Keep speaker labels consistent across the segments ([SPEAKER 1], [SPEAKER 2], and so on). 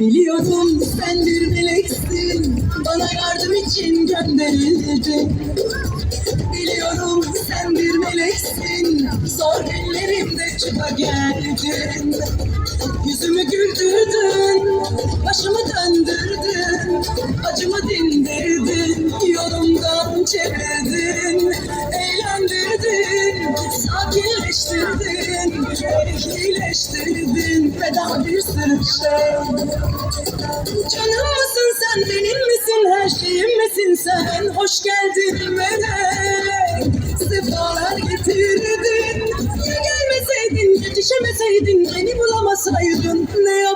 [SPEAKER 1] Biliyorum sen bir meleksin. Bana yardım için gönderildin Biliyorum sen bir meleksin. Zor günlerimde çıka geldin. Yüzümü güldürdün Başımı döndürdün Acımı dindirdin Yolumdan çevirdin Eğlendirdin Sakinleştirdin Ehlileştirdin Ve daha bir sürü şey Canım mısın sen benim misin her şeyim misin sen? Hoş geldin melek Sefalar getirdin. Ya gelmeseydin yetişemeseydin Beni bulamasaydın. Ne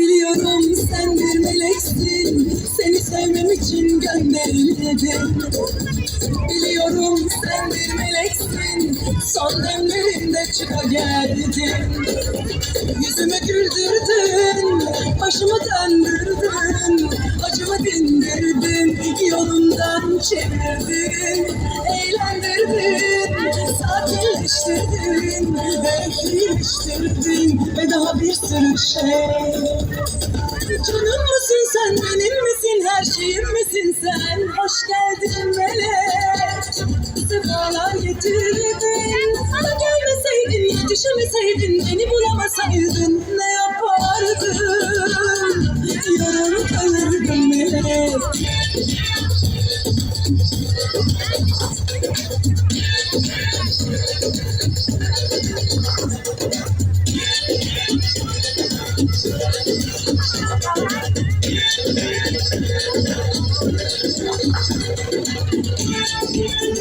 [SPEAKER 1] Biliyorum sen bir meleksin. Seni sevmem için gönderildim Biliyorum sen bir meleksin. Son demlerinde çıka geldin. Yüzümü güldürdün Başımı döndürdün Acımı dindirdin Yolundan çevirdin Eğlendirdin Ehlileştirdin Ve daha bir sürü şey. Canım mısın sen benim misin her şeyim misin sen? Hoş geldin melek. Sefalar getirdin. Sana gelmeseydin yetişemeseydin Beni bulamasaydın ne yapardın? Yarın kalırdım melek Thank you.